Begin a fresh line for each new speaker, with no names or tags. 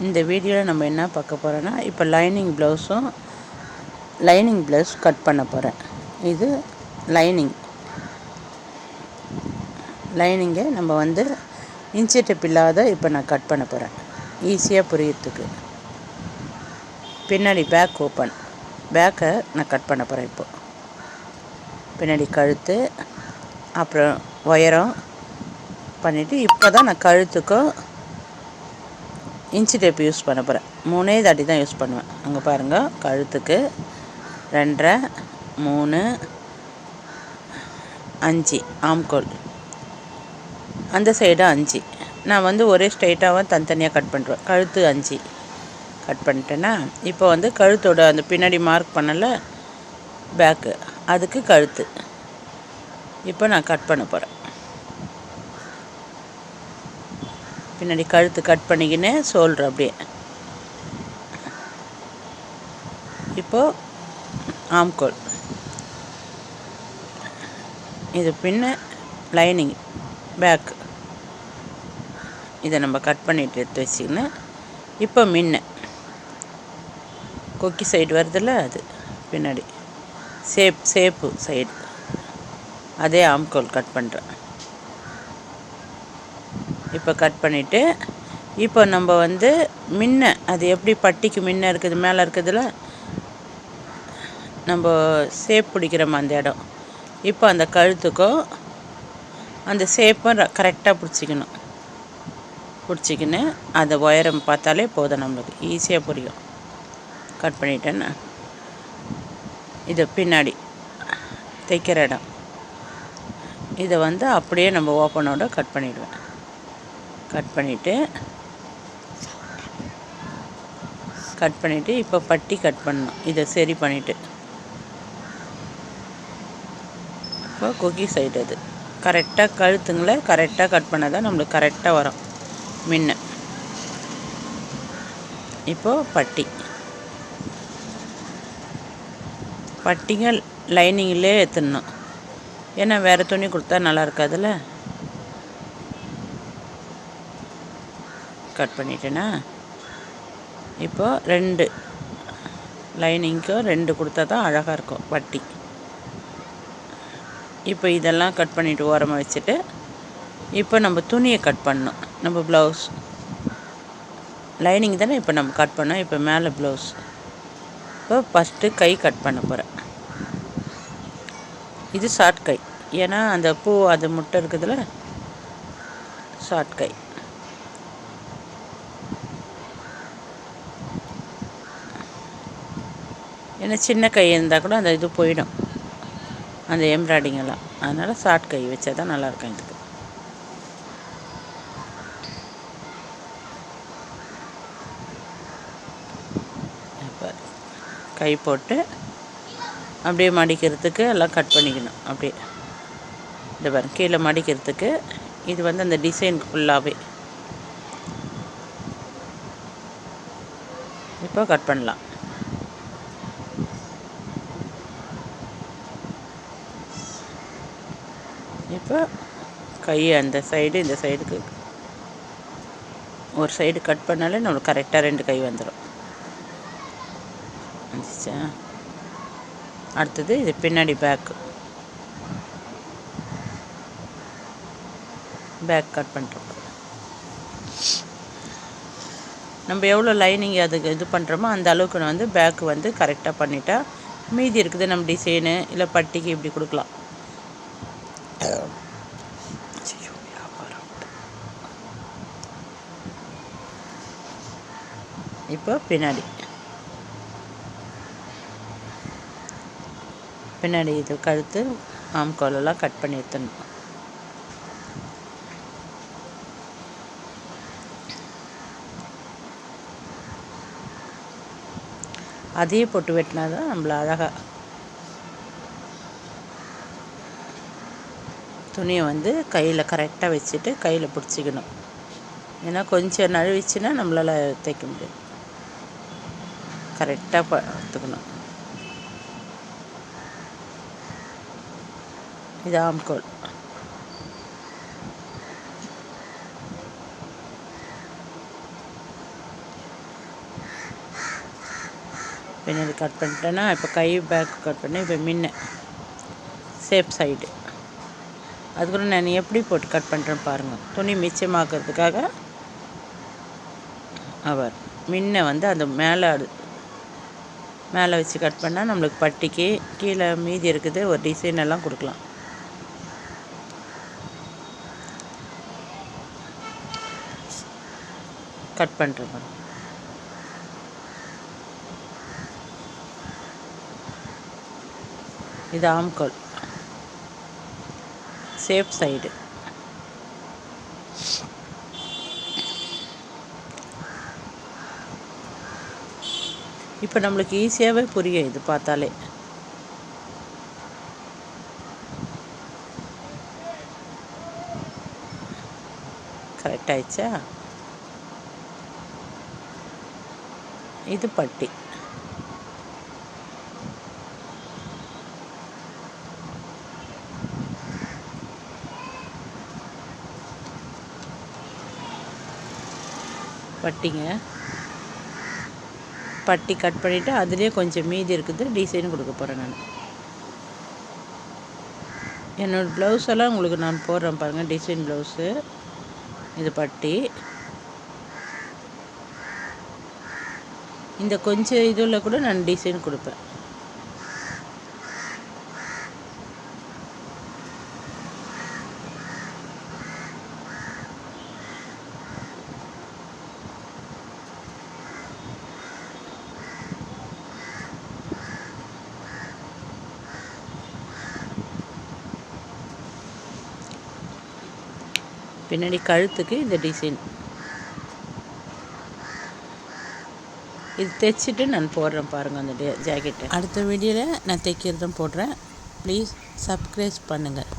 இந்த வீடியோவில் நம்ம என்ன பார்க்க போகிறோன்னா இப்போ லைனிங் ப்ளவுஸும் லைனிங் ப்ளவுஸ் கட் பண்ண போகிறேன் இது லைனிங் லைனிங்கை நம்ம வந்து இன்ச்சி டெப் இல்லாத இப்போ நான் கட் பண்ண போகிறேன் ஈஸியாக புரியறதுக்கு. பின்னாடி பேக் ஓப்பன் பேக்கை நான் கட் பண்ண போகிறேன் இப்போது பின்னாடி கழுத்து அப்புறம் உயரம் பண்ணிவிட்டு இப்போ தான் நான் கழுத்துக்கும் இன்ச்சி டேப் யூஸ் பண்ண போகிறேன் மூணே தாட்டி தான் யூஸ் பண்ணுவேன். அங்கே பாருங்கள் கழுத்துக்கு ரெண்டரை மூணு அஞ்சு ஆம்கோல். அந்த சைடு அஞ்சு. நான் வந்து ஒரே ஸ்ட்ரைட்டாகவும் தனித்தனியாக கட் பண்ணுறேன் கழுத்து அஞ்சு. கட் பண்ணிட்டேன்னா இப்போ வந்து கழுத்தோட அந்த பின்னாடி மார்க் பண்ணலை பேக்கு அதுக்கு கழுத்து. இப்போ நான் கட் பண்ண போகிறேன் பின்னாடி கழுத்து கட் பண்ணிக்கின்னு சோல்ட்ரு அப்படியே. இப்போது ஆம்கோல். இது பின்ன லைனிங் பேக். இதை நம்ம கட் பண்ணிட்டு எடுத்து வச்சுக்கின்னு இப்போ மின்ன. கொக்கி சைடு வருதுல்ல அது பின்னாடி. சேப் சேப்பு சைடு. அதே ஆம்கோல் கட் பண்ணுறேன் இப்போ கட் பண்ணிவிட்டு இப்போ நம்ம வந்து முன்ன அது எப்படி பட்டிக்கு முன்ன இருக்குது மேலே இருக்குதுல நம்ம சேப் பிடிக்கிறோம் அந்த இடம். இப்போ அந்த கழுத்துக்கும் அந்த சேப்பும் கரெக்டாக பிடிச்சிக்கணும். பிடிச்சிக்கின்னு அந்த உயரம் பார்த்தாலே போதும் நம்மளுக்கு. ஈஸியாக புரியும். கட் பண்ணிட்டேன்னா. இது பின்னாடி தைக்கிற இடம். இதை வந்து அப்படியே நம்ம ஓப்பனோட கட் பண்ணிவிடுவேன் கட் பண்ணிவிட்டு கட் பண்ணிவிட்டு இப்போ பட்டி கட் பண்ணணும். இதை சரி பண்ணிவிட்டு இப்போ கொக்கி சைடு அது. கரெக்டாக கழுத்துங்களை கரெக்டாக கட் பண்ணால் தான் நம்மளுக்கு கரெக்டாக வரும். முன்ன. இப்போது பட்டி. பட்டிங்க லைனிங்லேயே ஏற்றணும் ஏன்னா வேறு துணி கொடுத்தா நல்லா இருக்காதுல்ல? கட் பண்ணிட்டேன்னா இப்போது ரெண்டு லைனிங்க்கும் ரெண்டு கொடுத்தா தான் அழகாக இருக்கும் வட்டி. இப்போ இதெல்லாம் கட் பண்ணிவிட்டு ஓரமாக வச்சுட்டு இப்போ நம்ம துணியை கட் பண்ணணும். நம்ம ப்ளவுஸ் லைனிங் தானே இப்போ நம்ம கட் பண்ணோம் இப்போ மேலே ப்ளவுஸ் இப்போ ஃபஸ்ட்டு கை கட் பண்ண போகிறேன் இது ஷார்ட் கை. ஏன்னா அந்த பூ அது முட்டை இருக்குதுல்ல? ஷார்ட் கை. ஏன்னா சின்ன கை இருந்தால் கூட அந்த இது போயிடும். அந்த எம்ப்ராய்டிங்கெல்லாம் அதனால் ஷார்ட் கை வச்சா தான் நல்லாயிருக்கும் இதுக்கு கை போட்டு அப்படியே மடிக்கிறதுக்கு எல்லாம் கட் பண்ணிக்கணும். அப்படியே. இந்த பாருங்க கீழே மடிக்கிறதுக்கு இது வந்து அந்த டிசைனுக்கு ஃபுல்லாகவே இப்போ கட் பண்ணலாம். இப்போ கை அந்த சைடு இந்த சைடுக்கு ஒரு சைடு கட் பண்ணாலே நம்மளுக்கு கரெக்டாக ரெண்டு கை வந்துடும் வந்துச்சா? அடுத்தது இது பின்னாடி பேக்கு பேக் கட் பண்ணுறோம் நம்ம எவ்வளோ லைனிங் அதுக்கு இது பண்ணுறோமோ அந்த அளவுக்கு வந்து பேக்கு வந்து கரெக்டாக பண்ணிட்டா மீதி இருக்குது நம்ம டிசைனு இல்லை பட்டிக்கு இப்படி கொடுக்கலாம். இப்போ பின்னாடி பின்னாடி இது கழுத்து ஆம்கோலெல்லாம் கட் பண்ணி எடுத்துடணும் அதையே போட்டு வெட்டினா தான் நம்மள அழகாக துணியை வந்து கையில் கரெக்டாக வச்சுட்டு கையில் பிடிச்சிக்கணும் ஏன்னா கொஞ்சம் நழுவிச்சுன்னா நம்மளால் தைக்க முடியும் கரெக்டாக பார்த்துக்கணும் இது ஆம்கோல் பின்னாடி கட் பண்ணிட்டேன்னா இப்போ கை பேக் கட் பண்ணி இப்போ மின்ன. Safe side. அதுக்கப்புறம் நான் எப்படி போட்டு கட் பண்ணுறேன்னு பாருங்கள் துணி மிச்சமாக்கிறதுக்காக அவர் மின்ன வந்து அந்த மேலே மேலே வச்சு கட் பண்ணால் நம்மளுக்கு பட்டிக்கு கீழே மீதி இருக்குது ஒரு டிசைன் எல்லாம் கொடுக்கலாம். கட் பண்ணுறேன் இது ஆம்கோல். Safe side. இப்போ நம்மளுக்கு ஈஸியாகவே புரியும் இது பார்த்தாலே. கரெக்ட் ஆயிடுச்சா? இது பட்டி. பட்டிங்க. பட்டி கட் பண்ணிவிட்டு அதுலேயே கொஞ்சம் மீதி இருக்குது டிசைன் கொடுக்க போகிறேன் நான். என்னோடய ப்ளவுஸ் எல்லாம் உங்களுக்கு நான் போடுறேன் பாருங்கள் டிசைன் ப்ளவுஸு இது பட்டி. இந்த கொஞ்சம் இதில் கூட நான் டிசைன் கொடுப்பேன். பின்னாடி கழுத்துக்கு இந்த டிசைன் இது தைச்சிட்டு நான் போடுறேன் பாருங்கள் அந்த ஜாக்கெட்டை. அடுத்த வீடியோவில் நான் தைக்கிறதும் போடுறேன். ப்ளீஸ் சப்ஸ்கிரைப் பண்ணுங்கள்